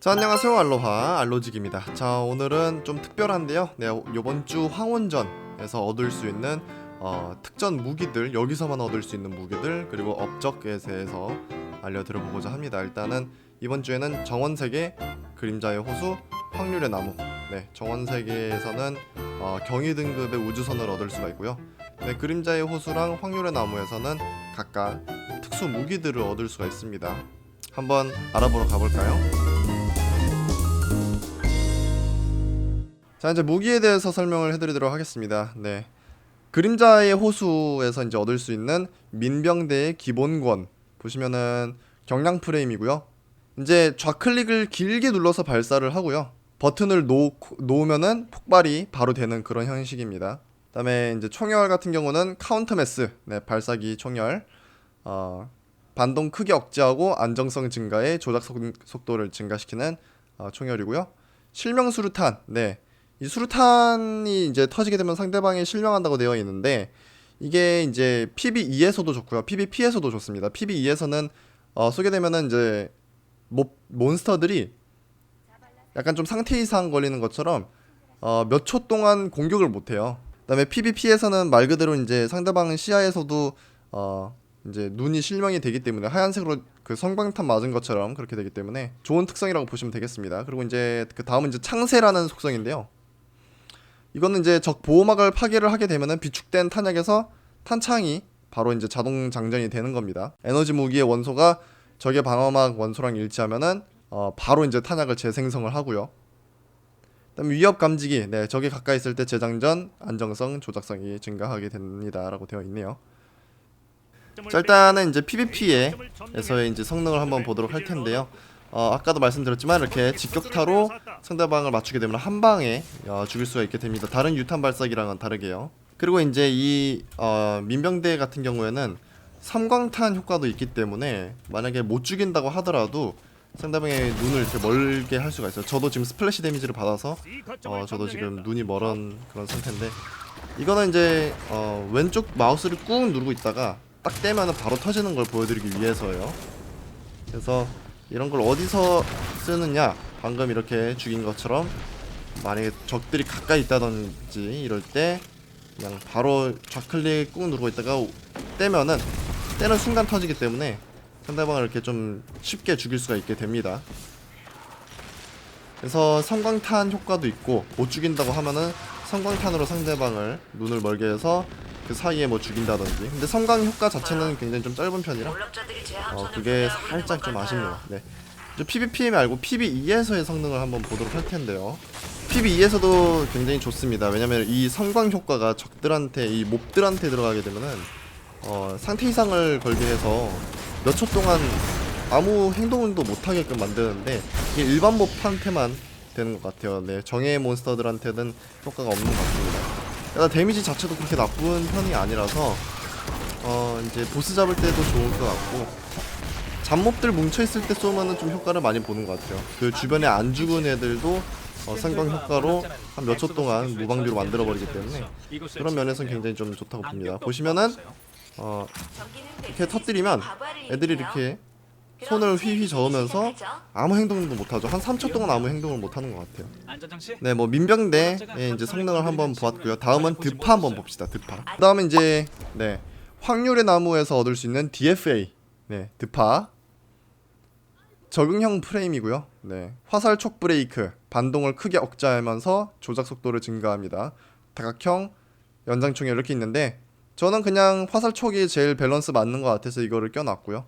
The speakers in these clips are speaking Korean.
자 안녕하세요. 알로하 알로직입니다. 자 오늘은 좀 특별한데요. 네 요번 주 황혼전에서 얻을 수 있는 어, 특전 무기들 여기서만 얻을 수 있는 무기들 그리고 업적에 대해서 알려드려보고자 합니다. 일단은 이번 주에는 정원세계 그림자의 호수 확률의 나무. 네 정원세계에서는 어, 경위 등급의 우주선을 얻을 수가 있고요. 네 그림자의 호수랑 확률의 나무에서는 각각 특수 무기들을 얻을 수가 있습니다. 한번 알아보러 가볼까요? 자 이제 무기에 대해서 설명을 해드리도록 하겠습니다. 네, 그림자의 호수에서 이제 얻을 수 있는 민병대의 기본권 보시면은 경량 프레임이고요. 이제 좌클릭을 길게 눌러서 발사를 하고요. 버튼을 놓, 놓으면은 폭발이 바로 되는 그런 형식입니다. 그다음에 이제 총열 같은 경우는 카운터 매스, 네, 발사기 총열, 어, 반동 크기 억제하고 안정성 증가에 조작 속, 속도를 증가시키는 어, 총열이고요. 실명 수류탄, 네, 이 수류탄이 이제 터지게 되면 상대방이 실명한다고 되어 있는데 이게 이제 PB2에서도 좋고요. PBP에서도 좋습니다. PB2에서는 어, 쏘게 되면은 이제 모, 몬스터들이 약간 좀 상태 이상 걸리는 것처럼 어, 몇 초 동안 공격을 못 해요. 그다음에 PVP에서는 말 그대로 이제 상대방 시야에서도 어, 이제 눈이 실명이 되기 때문에 하얀색으로 그 성광탄 맞은 것처럼 그렇게 되기 때문에 좋은 특성이라고 보시면 되겠습니다. 그리고 이제 그 다음은 이제 창세라는 속성인데요. 이거는 이제 적 보호막을 파괴를 하게 되면은 비축된 탄약에서 탄창이 바로 이제 자동 장전이 되는 겁니다. 에너지 무기의 원소가 적의 방어막 원소랑 일치하면은 어 바로 이제 탄약을 재생성을 하고요. 그다음 위협 감지기, 네 적이 가까이 있을 때 재장전 안정성 조작성이 증가하게 됩니다라고 되어 있네요. 자 일단은 이제 PVP에서의 이제 성능을 한번 보도록 할 텐데요. 어, 아까도 말씀드렸지만 이렇게 직격타로 상대방을 맞추게 되면 한 방에 어, 죽일 수가 있게 됩니다. 다른 유탄 발사기랑은 다르게요. 그리고 이제 이 어, 민병대 같은 경우에는 삼광탄 효과도 있기 때문에 만약에 못 죽인다고 하더라도 상대방의 눈을 이렇게 멀게 할 수가 있어요. 저도 지금 스플래시 데미지를 받아서 어, 저도 지금 눈이 멀은 그런 상태인데 이거는 이제 어, 왼쪽 마우스를 꾹 누르고 있다가 딱 떼면은 바로 터지는 걸 보여드리기 위해서예요. 그래서 이런 걸 어디서 쓰느냐? 방금 이렇게 죽인 것처럼 만약에 적들이 가까이 있다든지 이럴 때 그냥 바로 좌클릭 꾹 누르고 있다가 떼면은 떼는 순간 터지기 때문에 상대방을 이렇게 좀 쉽게 죽일 수가 있게 됩니다. 그래서 성광탄 효과도 있고 못 죽인다고 하면은 성광탄으로 상대방을 눈을 멀게 해서 그 사이에 뭐 죽인다든지. 근데 성광 효과 자체는 굉장히 좀 짧은 편이라 어 그게 살짝 좀 아쉽네요. 네. 이제 PVP 말고 PV2에서의 성능을 한번 보도록 할 텐데요. PV2에서도 굉장히 좋습니다. 왜냐면 이 성광 효과가 적들한테 이 몹들한테 들어가게 되면은 어 상태 이상을 걸게 해서 몇 초 동안 아무 행동도 못 하게끔 만드는데 이게 일반 몹한테만 되는 것 같아요. 네. 정예 몬스터들한테는 효과가 없는 것 같습니다. 일단 데미지 자체도 그렇게 나쁜 편이 아니라서 어 이제 보스 잡을 때도 좋을 것 같고 잡몹들 뭉쳐 있을 때 쏘면은 좀 효과를 많이 보는 것 같아요. 그 주변에 안 죽은 애들도 어, 성광 효과로 한 몇 초 동안 무방비로 만들어 버리기 때문에 그런 면에서는 굉장히 좀 좋다고 봅니다. 보시면은 어 이렇게 터뜨리면 애들이 이렇게 손을 휘휘 저으면서 아무 행동도 못 하죠. 한 3초 동안 아무 행동을 못 하는 것 같아요. 네, 뭐 민병대의 이제 성능을 한번 보았고요. 다음은 드파 한번 봅시다. 드파. 그다음에 이제 네 확률의 나무에서 얻을 수 있는 DFA. 네, 드파. 적응형 프레임이고요. 네, 화살 촉 브레이크. 반동을 크게 억제하면서 조작 속도를 증가합니다. 다각형 연장총이 이렇게 있는데 저는 그냥 화살 촉이 제일 밸런스 맞는 것 같아서 이거를 껴놨고요.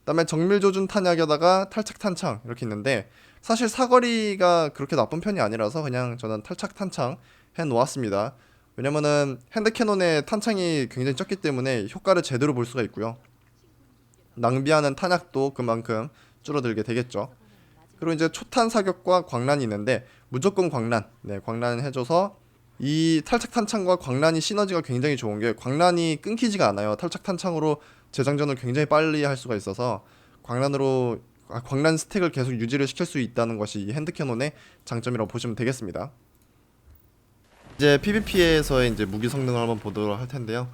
그다음에 정밀 조준 탄약에다가 탈착 탄창 이렇게 있는데 사실 사거리가 그렇게 나쁜 편이 아니라서 그냥 저는 탈착 탄창 해 놓았습니다. 왜냐면은 핸드 캐논의 탄창이 굉장히 적기 때문에 효과를 제대로 볼 수가 있고요. 낭비하는 탄약도 그만큼 줄어들게 되겠죠. 그리고 이제 초탄 사격과 광란이 있는데 무조건 광란, 네 광란을 해줘서 이 탈착 탄창과 광란이 시너지가 굉장히 좋은 게 광란이 끊기지가 않아요. 탈착 탄창으로 재장전을 굉장히 빨리 할 수가 있어서 광란으로 아, 광란 스택을 계속 유지를 시킬 수 있다는 것이 이 핸드 캐논의 장점이라고 보시면 되겠습니다. 이제 PVP에서의 이제 무기 성능을 한번 보도록 할 텐데요.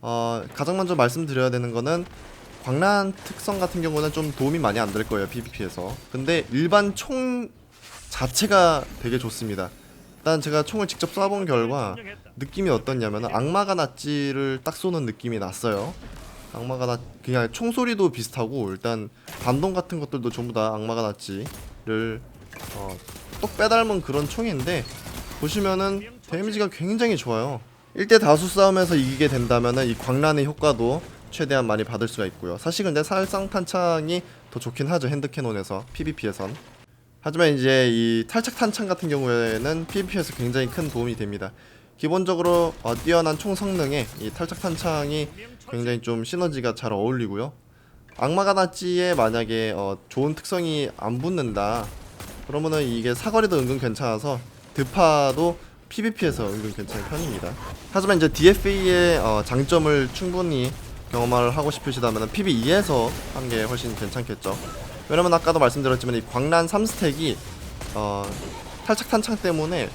어, 가장 먼저 말씀드려야 되는 거는 광란 특성 같은 경우는 좀 도움이 많이 안 될 거예요 PVP에서. 근데 일반 총 자체가 되게 좋습니다. 일단 제가 총을 직접 쏴본 결과 느낌이 어떻냐면 악마가 낫지를 딱 쏘는 느낌이 났어요. 악마가 낫 그냥 총소리도 비슷하고 일단 반동 같은 것들도 전부 다 악마가 낫지를 어, 똑 빼닮은 그런 총인데 보시면은 데미지가 굉장히 좋아요 1대 다수 싸움에서 이기게 된다면은 이 광란의 효과도 최대한 많이 받을 수가 있고요. 사실 근데 살상 탄창이 더 좋긴 하죠. 핸드 캐논에서 PVP에선. 하지만 이제 이 탈착 탄창 같은 경우에는 PVP에서 굉장히 큰 도움이 됩니다. 기본적으로 어, 뛰어난 총 성능에 이 탈착 탄창이 굉장히 좀 시너지가 잘 어울리고요. 악마가 낫지에 만약에 어, 좋은 특성이 안 붙는다. 그러면은 이게 사거리도 은근 괜찮아서 드파도 PVP에서 은근 괜찮은 편입니다. 하지만 이제 DFA의 어, 장점을 충분히 경험을 하고 싶으시다면 PVE에서 하는 게 훨씬 괜찮겠죠. 왜냐면 아까도 말씀드렸지만 이 광란 3스택이 어, 탈착 탄창 때문에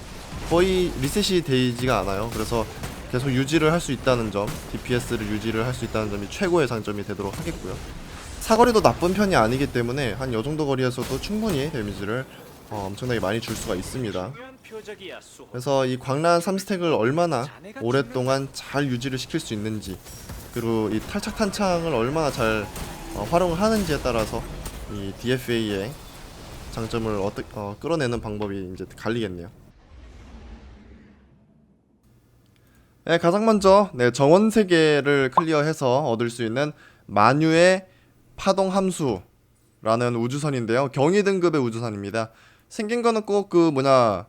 거의 리셋이 되지가 않아요. 그래서 계속 유지를 할 수 있다는 점, DPS를 유지를 할 수 있다는 점이 최고의 장점이 되도록 하겠고요. 사거리도 나쁜 편이 아니기 때문에 한 요 정도 거리에서도 충분히 데미지를 어, 엄청나게 많이 줄 수가 있습니다. 그래서 이 광란 3스택을 얼마나 오랫동안 잘 유지를 시킬 수 있는지 그리고 이 탈착 탄창을 얼마나 잘 어, 활용을 하는지에 따라서 이 DFA의 장점을 어떻게 어, 끌어내는 방법이 이제 갈리겠네요. 네, 가장 먼저 네, 정원 세계를 클리어해서 얻을 수 있는 만유의 파동 함수라는 우주선인데요. 경위 등급의 우주선입니다. 생긴 거는 꼭 그 뭐냐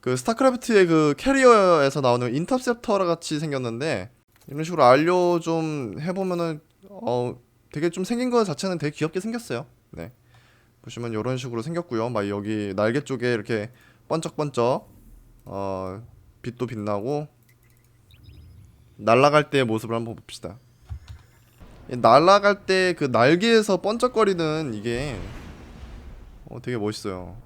그 스타크래프트의 그 캐리어에서 나오는 인터셉터 같이 생겼는데 이런 식으로 알료 좀 해보면은 어 되게 좀 생긴 거 자체는 되게 귀엽게 생겼어요. 네 보시면 이런 식으로 생겼고요. 막 여기 날개 쪽에 이렇게 번쩍번쩍 어 빛도 빛나고 날아갈 때의 모습을 한번 봅시다. 이 날아갈 때 그 날개에서 번쩍거리는 이게 어 되게 멋있어요.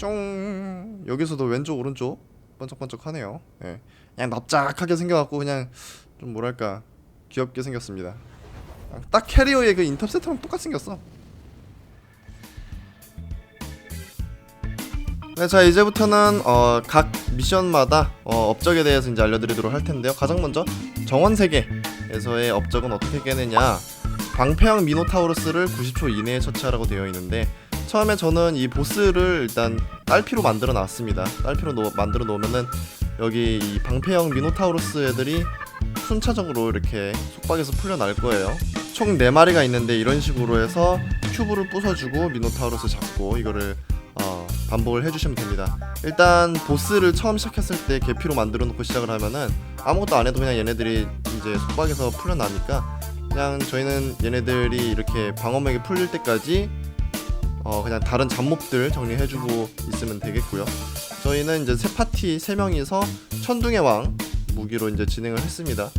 숑 여기서도 왼쪽 오른쪽 번쩍번쩍하네요. 예. 그냥 납작하게 생겨갖고 그냥 좀 뭐랄까 귀엽게 생겼습니다. 딱 캐리어의 그 인터셉터랑 똑같이 생겼어. 네, 자 이제부터는 어, 각 미션마다 어, 업적에 대해서 이제 알려드리도록 할 텐데요. 가장 먼저 정원 세계에서의 업적은 어떻게 깨느냐? 방패형 미노타우루스를 90초 이내에 처치하라고 되어 있는데 처음에 저는 이 보스를 일단 딸피로 만들어 놨습니다. 딸피로 놓, 만들어 놓으면은 여기 이 방패형 미노타우루스 애들이 순차적으로 이렇게 속박에서 풀려날 거예요. 총 4마리가 있는데 이런 식으로 해서 큐브를 부숴주고 미노타우루스 잡고 이거를 어, 반복을 해주시면 됩니다. 일단 보스를 처음 시작했을 때 개피로 만들어 놓고 시작을 하면은 아무것도 안 해도 그냥 얘네들이 이제 속박에서 풀려나니까 그냥 저희는 얘네들이 이렇게 방어맥이 풀릴 때까지 어 그냥 다른 잡몹들 정리해주고 있으면 되겠고요. 저희는 이제 세 파티 세 명이서 천둥의 왕 무기로 이제 진행을 했습니다.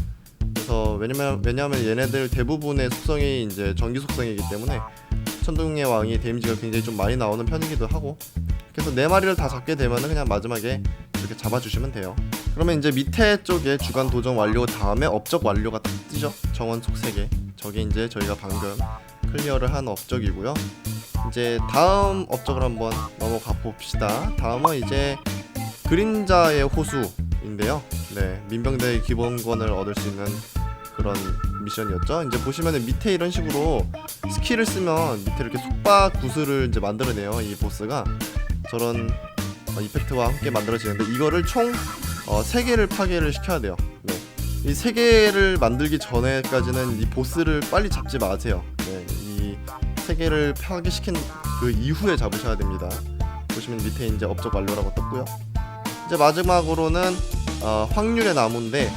그래서 왜냐면 왜냐하면 얘네들 대부분의 속성이 이제 전기 속성이기 때문에 천둥의 왕이 데미지가 굉장히 좀 많이 나오는 편이기도 하고 그래서 네 마리를 다 잡게 되면은 그냥 마지막에 이렇게 잡아주시면 돼요. 그러면 이제 밑에 쪽에 주간 도전 완료 다음에 업적 완료가 딱 뜨죠. 정원 속 3개. 저게 이제 저희가 방금 클리어를 한 업적이고요. 이제 다음 업적을 한번 넘어가 봅시다. 다음은 이제 그림자의 호수인데요. 네, 민병대의 기본권을 얻을 수 있는 그런 미션이었죠. 이제 보시면은 밑에 이런 식으로 스킬을 쓰면 밑에 이렇게 속박 구슬을 이제 만들어내요. 이 보스가 저런 어, 이펙트와 함께 만들어지는데 이거를 총 어, 3개를 파괴를 시켜야 돼요. 네. 이 3개를 만들기 전에까지는 이 보스를 빨리 잡지 마세요. 3개를 파괴시킨 그 이후에 잡으셔야 됩니다. 보시면 밑에 이제 업적 완료라고 떴고요. 이제 마지막으로는 어, 확률의 나무인데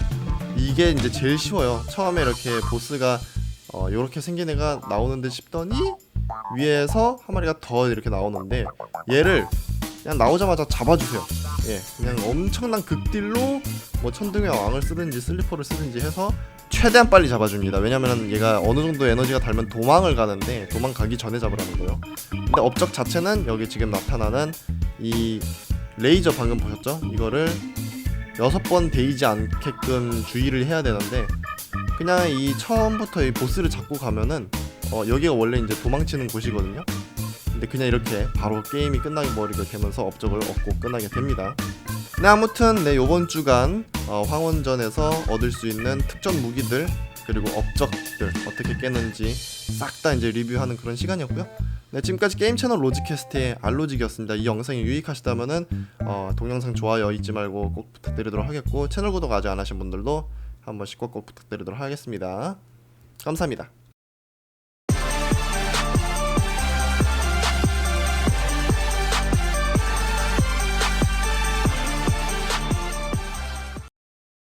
이게 이제 제일 쉬워요. 처음에 이렇게 보스가 어, 이렇게 생긴 애가 나오는데 싶더니 위에서 한 마리가 더 이렇게 나오는데 얘를 그냥 나오자마자 잡아주세요. 예, 그냥 엄청난 극딜로 뭐 천둥의 왕을 쓰든지 슬리퍼를 쓰든지 해서 최대한 빨리 잡아줍니다. 왜냐면 얘가 어느 정도 에너지가 달면 도망을 가는데 도망가기 전에 잡으라는 거예요. 근데 업적 자체는 여기 지금 나타나는 이 레이저 방금 보셨죠? 이거를 여섯 번 데이지 않게끔 주의를 해야 되는데 그냥 이 처음부터 이 보스를 잡고 가면은 어, 여기가 원래 이제 도망치는 곳이거든요. 근데 그냥 이렇게 바로 게임이 끝나게 버리게 되면서 업적을 얻고 끝나게 됩니다. 네 아무튼 네 요번 주간 어, 황혼전에서 얻을 수 있는 특전 무기들 그리고 업적들 어떻게 깨는지 싹 다 이제 리뷰하는 그런 시간이었고요. 네 지금까지 게임 채널 로지캐스트의 알로직이었습니다. 이 영상이 유익하시다면은 어, 동영상 좋아요 잊지 말고 꼭 부탁드리도록 하겠고 채널 구독 아직 안 하신 분들도 한 번씩 꼭꼭 부탁드리도록 하겠습니다. 감사합니다.